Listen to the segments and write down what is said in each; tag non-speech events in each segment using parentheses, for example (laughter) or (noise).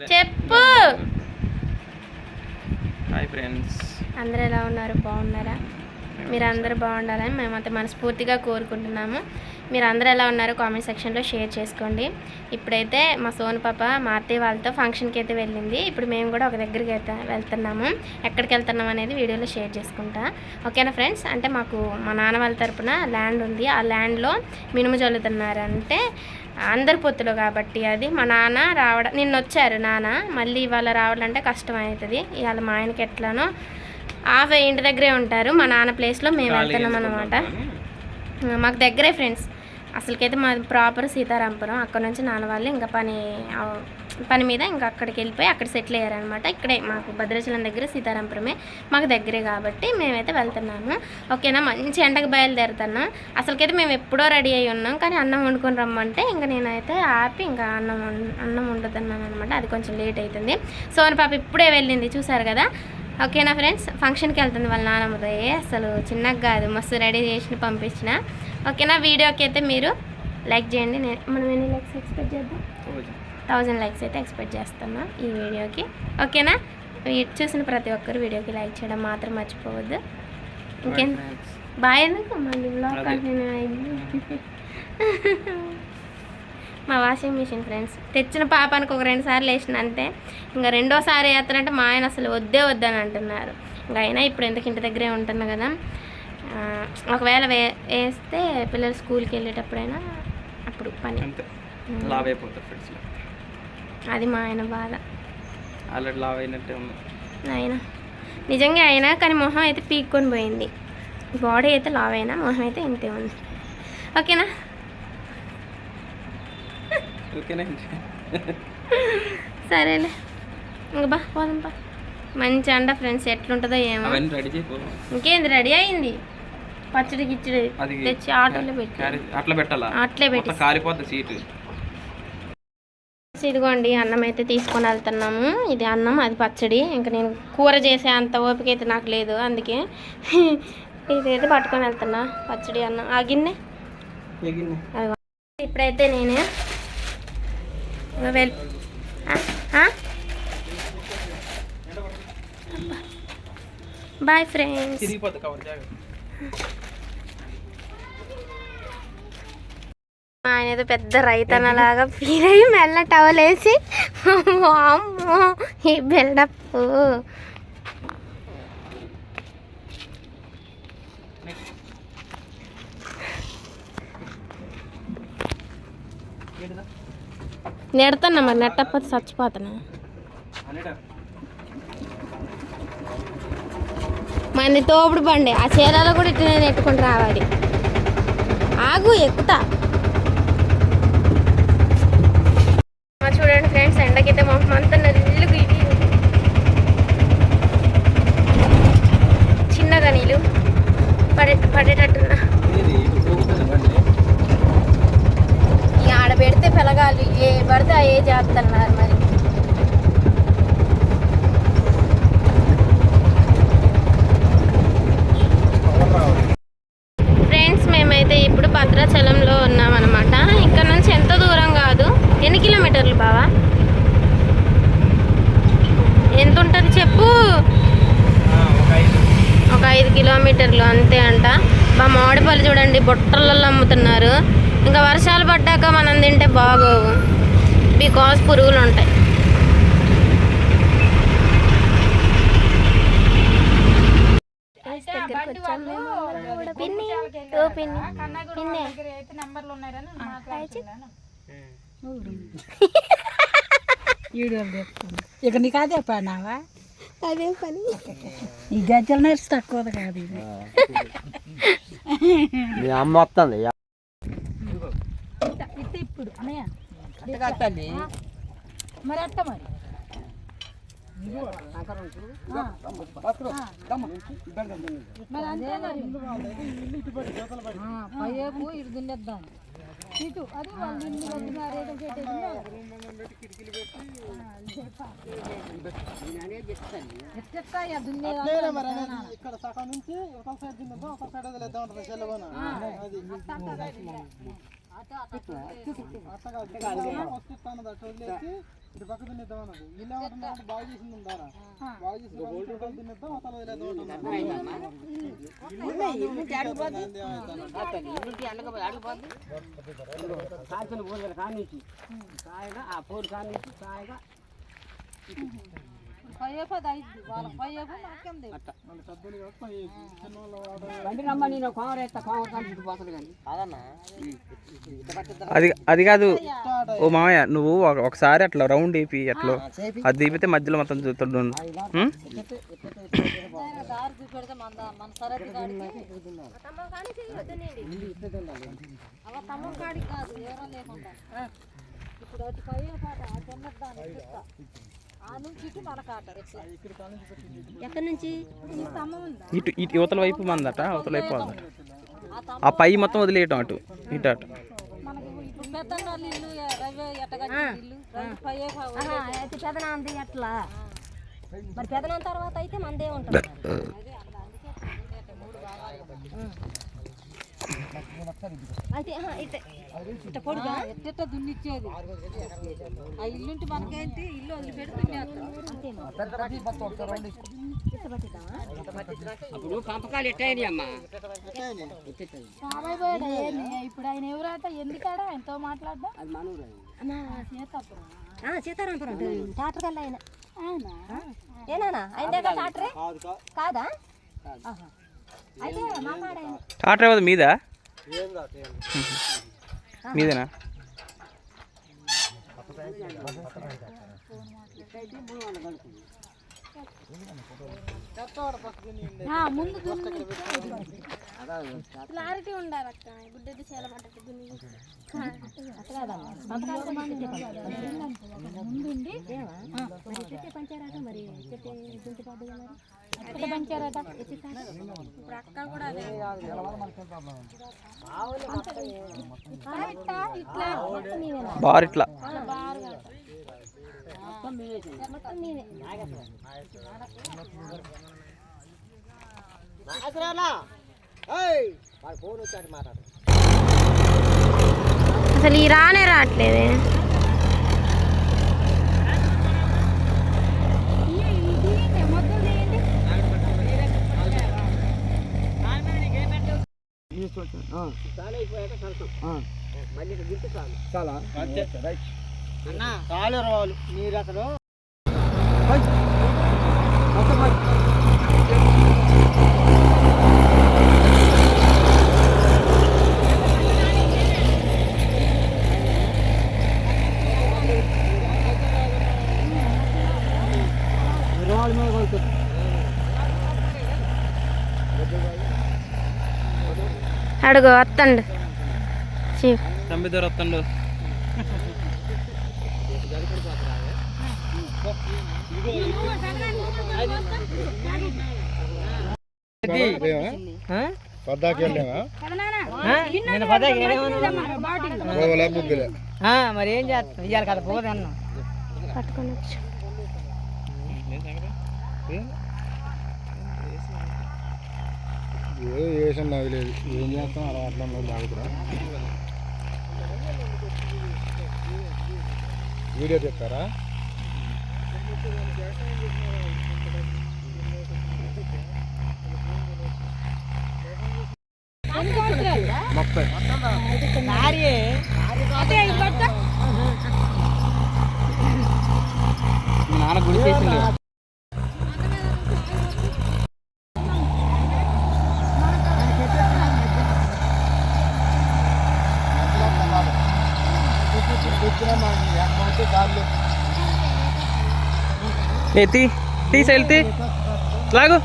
చెప్పు. Hi friends అందరూ ఎలా ఉన్నారు? బాగున్నారా? మీరు అందరూ బాగుండాలని మేమైతే మనస్ఫూర్తిగా కోరుకుంటున్నాము. మీరు అందరూ ఎలా ఉన్నారో కామెంట్ సెక్షన్లో షేర్ చేసుకోండి. ఇప్పుడైతే మా సోను పాప మా అత్తయ్య వాళ్ళతో ఫంక్షన్కి అయితే వెళ్ళింది. ఇప్పుడు మేము కూడా ఒక దగ్గరికి అయితే వెళ్తున్నాము. ఎక్కడికి వెళ్తున్నాం అనేది వీడియోలో షేర్ చేసుకుంటా. ఓకేనా ఫ్రెండ్స్ అంటే మాకు మా నాన్న వాళ్ళ తరపున ల్యాండ్ ఉంది. ఆ ల్యాండ్లో మినుము చల్లుతున్నారు అంటే అందరి పొత్తులు కాబట్టి అది మా నాన్న రావడం నిన్న వచ్చారు నాన్న మళ్ళీ ఇవాళ రావాలంటే కష్టం అవుతుంది ఇవాళ మా ఆయనకి ఎట్లానో ఆఫ్ ఇంటి దగ్గరే ఉంటారు మా నాన్న ప్లేస్లో మేము వెళ్తున్నాం అనమాట మాకు దగ్గరే ఫ్రెండ్స్ అసలుకైతే మాది ప్రాపర్ సీతారాంపురం. అక్కడ నుంచి నాన్న వాళ్ళు ఇంకా పని పని మీద ఇంకా అక్కడికి వెళ్ళిపోయి అక్కడ సెటిల్ అయ్యారనమాట. ఇక్కడే మాకు భద్రాచలం దగ్గర సీతారాంపురమే మాకు దగ్గరే కాబట్టి మేమైతే వెళ్తున్నాము. ఓకేనా? మంచి ఎండకు బయలుదేరుతున్నాం. అసలుకైతే మేము ఎప్పుడో రెడీ అయి ఉన్నాం కానీ అన్నం వండుకొని రమ్మంటే ఇంకా నేనైతే ఆపి ఇంకా అన్నం అన్నం వండుతున్నాను అనమాట అది కొంచెం లేట్ అవుతుంది సోని పాప ఇప్పుడే వెళ్ళింది చూసారు కదా? ఓకేనా ఫ్రెండ్స్? ఫంక్షన్కి వెళ్తుంది వాళ్ళ నాన్నమ్మతో ఏ అసలు చిన్నగా కాదు. మస్తు రెడీ చేసి పంపించిన. ఓకేనా? వీడియోకి అయితే మీరు లైక్ చేయండి. నేను మనం ఎన్ని లైక్స్ ఎక్స్పెక్ట్ చేద్దాం? థౌజండ్ లైక్స్ అయితే ఎక్స్పెక్ట్ చేస్తున్నా ఈ వీడియోకి. ఓకేనా? చూసిన ప్రతి ఒక్కరు వీడియోకి లైక్ చేయడం మాత్రం మర్చిపోవద్దు. ఇంకేం? బాయ్ ఎందుకు? మళ్ళీ బ్లాగ్. కంటిన్యూ అయింది. (laughs) మా వాషింగ్ మిషన్ ఫ్రెండ్స్. తెచ్చిన పాపానికి ఒక రెండు సార్లు వేసిన అంతే. ఇంకా రెండోసారి వేస్తారంటే మా ఆయన అసలు వద్దే వద్దని అంటున్నారు. ఇంకా అయినా ఇప్పుడు ఎందుకు ఇంటి దగ్గరే ఉంటున్నా కదా. ఒకవేళ వే వేస్తే పిల్లలు స్కూల్కి వెళ్ళేటప్పుడైనా అప్పుడు పని. అది మా ఆయన బాధ. ఆయన. నిజంగా అయినా కానీ మొహం అయితే పీక్కొని పోయింది. బాడీ అయితే లావ్ అయినా మొహం అయితే ఇంతే ఉంది. ఓకేనా? సరేలే. ఇంక బా పోదాం బా మంచి అండ ఫ్రెండ్స్ ఎట్లుంటుందో ఏమో. అవన్నీ రెడీ చేయపో ఇంకేంది రెడీ అయింది? పచ్చడి గిచ్చడి తెచ్చి ఆటోలో పెట్టి. అట్లా పెట్టాలా? అట్లే పెట్టి. కాలిపోద్ది సీటు. ఇదిగోండి అన్నం అయితే తీసుకొని వెళ్తున్నాము. ఇది అన్నం అది పచ్చడి. ఇంకా నేను కూర చేసే అంత ఓపిక అయితే నాకు లేదు అందుకే (laughs) ఇదైతే పట్టుకొని వెళ్తున్నా. పచ్చడి అన్నం. ఆ గిన్నె. ఇప్పుడైతే నేను ఆ? బాయ్ ఫ్రెండ్స్ జాగ్రత్త ఆయన ఏదో పెద్ద రైతన్నలాగా ఫీల్ అయ్యి మెల్ల టవల్ వేసి అమ్మో ఈ బిల్డప్ నెడతాను మరి? నెట్టకపోతే చచ్చిపోతాను? మంది తోపుడు బండి ఆ చీరలో కూడా ఇట్లా నెట్టుకుంటూ రావాలి. ఆగు ఎక్కుతా మా చూడండి ఫ్రెండ్స్ ఎండకైతే మొహం అంతా నల్లుగు ఇది చిన్నగా నీళ్ళు పడే పడేటట్టున్నా ఇక ఆడ పెడితే పిలగాలి ఏ పడితే ఆ ఏ చేస్తున్నారు మరి ఫ్రెండ్స్ మేమైతే ఇప్పుడు భద్రాచలంలో ఉన్నామన్నమాట ఇక్కడ నుంచి ఎంత దూరం కాదు ఎన్ని కిలోమీటర్లు బావా ఎంత ఉంటుంది చెప్పు ఒక ఐదు కిలోమీటర్లు అంతే అంట మా మామిడిపల్లి చూడండి బుట్టలలో అమ్ముతున్నారు. ఇంకా వర్షాలు పడ్డాక మనం తింటే బాగోవు. బికాస్ పురుగులు ఉంటాయి. ఇక నీకు అదే పడినావా అదే పని. ఈ గజ్జల నర్సు తక్కువ కాదు ఇది. మీ అమ్మ వస్తుంది. ఇప్పుడు. అన్నయ్య. మరి అట్ట మరి. మరి ఇటు దున్నేద్దాం ఇటు అది వాళ్ళు ఇల్లు ఏదో ఇక్కడ సగం నుంచి ఒక సైడ్ తిన్నదో ఒక సైడ్ వదిలేద్దాం అంటే సెలవున అది వస్తుంది కాదు వస్తున్నది వదిలేసి ఇటు పక్క తినేద్దాం అన్నది వీళ్ళు ఏమంటున్నారు? బాగా చేసింది ఉందారా బాగా చేసింది టోటల్ తినేద్దాం? కాల్చిన కానిచ్చి. సాయగా ఆ పూలు కానిచ్చి సాయగా అది అది కాదు. ఓ మామయ్య నువ్వు ఒక- ఒకసారి అట్లా రౌండ్ వేపి అట్లా. అది తీపితే మధ్యలో మొత్తం (laughs) లేకుండా. ఇప్పుడు ఎక్కడి నుంచి? ఈ స్తంభం ఉందా? ఇటు ఇటు యువతల వైపు మందట అవతల వైపు మందట ఆ పై మొత్తం వదిలేయటం అటు ఇటు అటు. పెదనాంది ఎట్లా? మరి పెదనాన్న తర్వాత అయితే మందే ఉంటుంది. అయితే ఆహా, ఇట్టే ఇట్ట పొడుగా? ఎట్టెట్ట దున్నిచ్చేది. ఆ ఇల్లుంటి మనకేంటి? ఇల్లు అప్పుడు పంపకాలు అమ్మ? ఏంది? ఇప్పుడు ఆయన ఎవరట ఎందుకాడ? సీతప్పుడు ఆ, సీతారాంపురం. టాటర్ కల్లా ఆయన. ఆయన ఏనానా ఆయనదే టాటరే? కాదు? కాదు కాదా ఏమో మీదా? మీదేనా? ఫోన్ ముందు క్లారిటీ ఉండాలి అక్క. గుడ్డది పడ్డది దున్ని ముందుండి మరి చెట్టే పంచారట మరి చెట్టే గుంటి పడ్డది మరి ఎట్లా పెంచారట ఇప్పుడు అక్క కూడా అదే. ఇట్లా. ఇట్లా మొత్తం నీవేనా బార్ ఇట్లా మొత్తం నీవే వాడు ఫోన్ వచ్చాడు మాట్లాడు అసలు ఈ రానే రావట్లేదే మొత్తం తీయండి చాలా. అయిపోయాక సరసం మళ్ళీ ఇక్కడ చాలు రావాలి మీరు అసలు అడుగు వత్తండు చీఫ్ తమ్మిద్దరు వస్తుండు మరి ఏం చేస్తాం ఇవాళ కదా పోదు అన్న పట్టుకొని వచ్చు. ఏదో వేసాం నాకు లేదు. ఏం చేస్తాం? అలా అట్లా బాగుతురా వీడియో చెప్తారా ముప్పై నాన్న గుడి చేసిండు ఏ తీ తీసి వెళ్తే లాగు.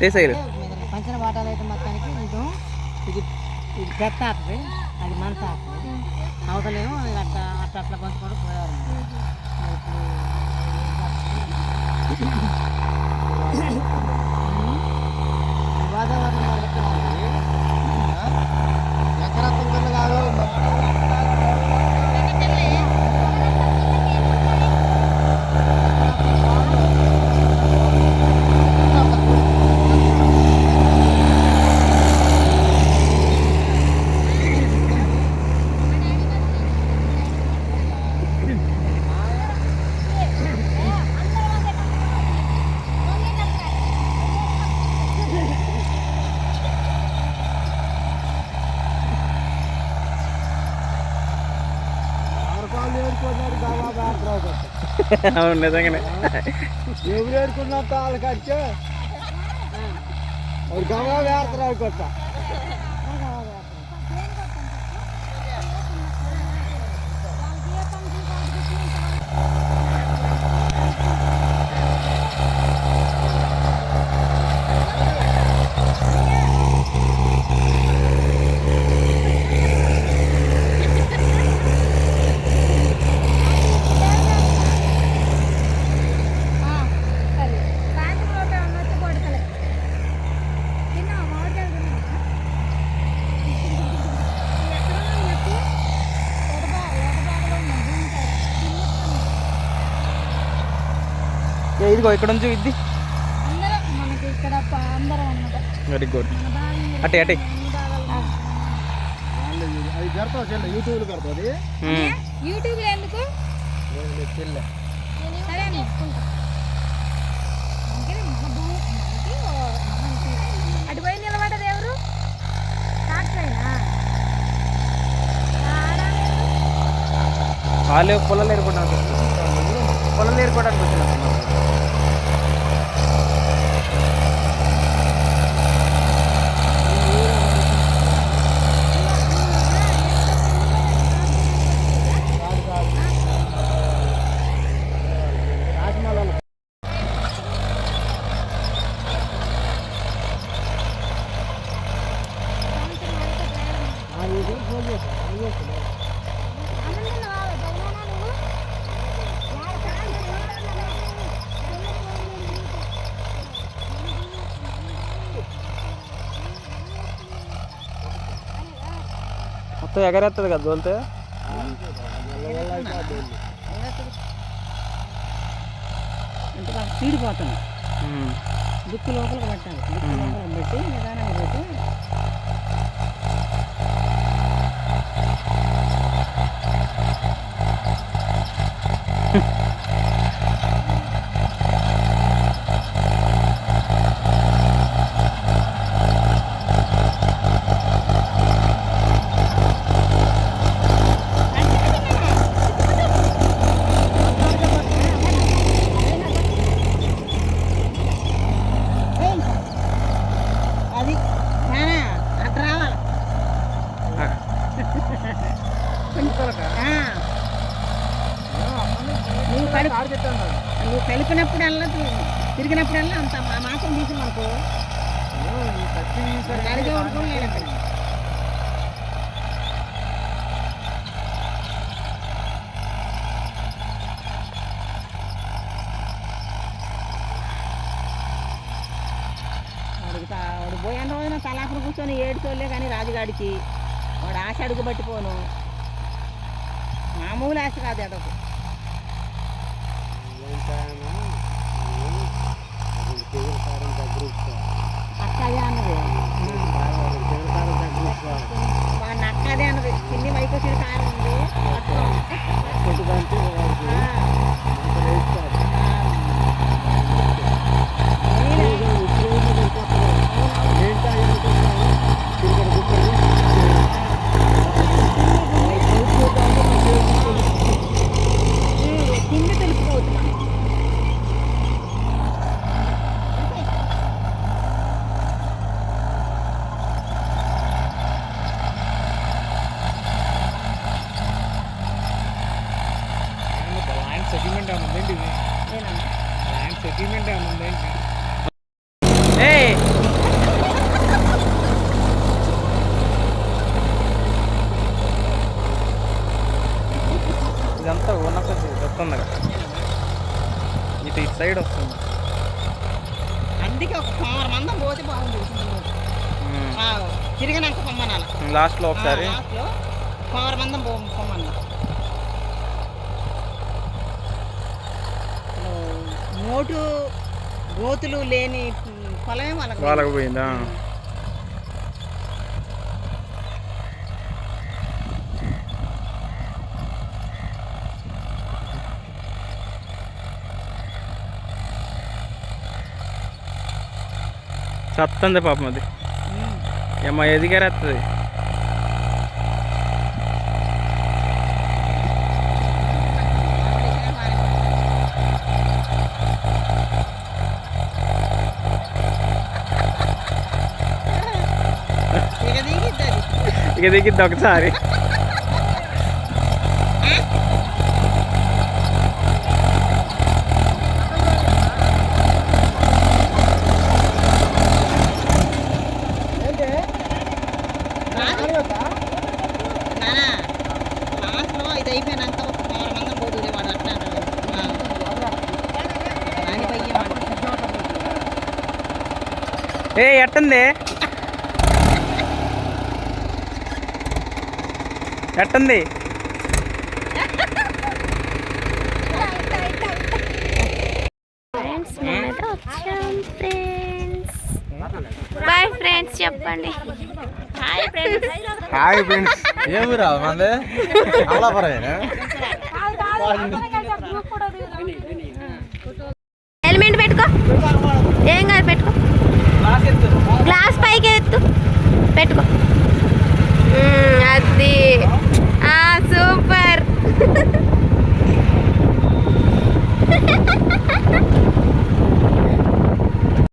తీసేయరు పంచిన వాటాలు అయితే మొత్తానికి ఇది ఇది ఇది పెద్ద ఆకుది అది మంత ఆకుది అవతలేమో అట్లా అట్లా అట్లా పంచుకొని పోయారు వాతావరణం మరి ఎట్లా ఉంది? ఎక్కడ తొందరగా కాదు ఏడుకున్నాడు గవా వేస్తారు అవును నిజంగానే. ఎవరు ఏడుకున్నా వాళ్ళకి ఒక వేస్తారు అనుకుంటా. ఇదిగో ఇక్కడ నుంచి ఇది. వెరీ గుడ్ అటే అటే. ఎందుకు అటు పోయి నిలబడ్డది ఎవరు వాళ్ళే పొలాలు ఏరుకోవడానికి పొలాలు ఏరుకోవడానికి వచ్చినట్టున్నారు రాజమౌళి ఫోన్ మొత్తం ఎగరేస్తుంది కదా దోలితే? చీడిపోతుంది. దుక్కు లోపలికి పెట్టాలి. దుక్కు లోపల పెట్టి నిదానంగా పెట్టి అది నానా అటు రావాలి ఆ. నువ్వు కలుపు నువ్వు కలిపినప్పుడల్లా తిరిగినప్పుడల్లా అంత మా మాసం తీసి మనకు అడిగే లేడు అక్కడ వాడు పోయిన రోజున తలాపన కూర్చొని ఏడుచోలే కానీ రాజుగాడికి. వాడు ఆశ అడుగు పట్టిపోను మామూలు ఆశ కాదు అదొక అక్కదే అన్నది వాడిని అక్కదే అన్నది చిన్ని వైపు వచ్చిన కారం ఉంది వస్తుంది ఇటు ఇటు సైడ్ వస్తుంది. అందుకే ఒక సోమవారం మందం పోతే బాగుంది. ఆ, తిరిగినాక పొమ్మనాల? లాస్ట్లో ఒకసారి. లాస్ట్లో సోమవారం మందం పో పొమ్మన్నా. అసలు మోటు గోతులు లేని పొలమే వాళ్ళకి వాళ్ళకి పోయిందా? సత్తుంది పాపం అది ఏమో ఎదిగారేస్తుంది ఇక దిగిద్ది ఒకసారి ఎట్టుంది? ఎట్టుంది? ఫ్రెండ్స్ మేమైతే వచ్చాం ఫ్రెండ్స్ బాయ్ ఫ్రెండ్స్ చెప్పండి. హాయ్ ఫ్రెండ్స్ హాయ్ ఫ్రెండ్స్ ఏ ఊరా మంది అమలాపురమేనా హెల్మెట్ పెట్టుకో. ఏం కాదు పెట్టుకో. గ్లాస్ పైకి ఎత్తు. పెట్టుకో. అది. సూపర్. (laughs)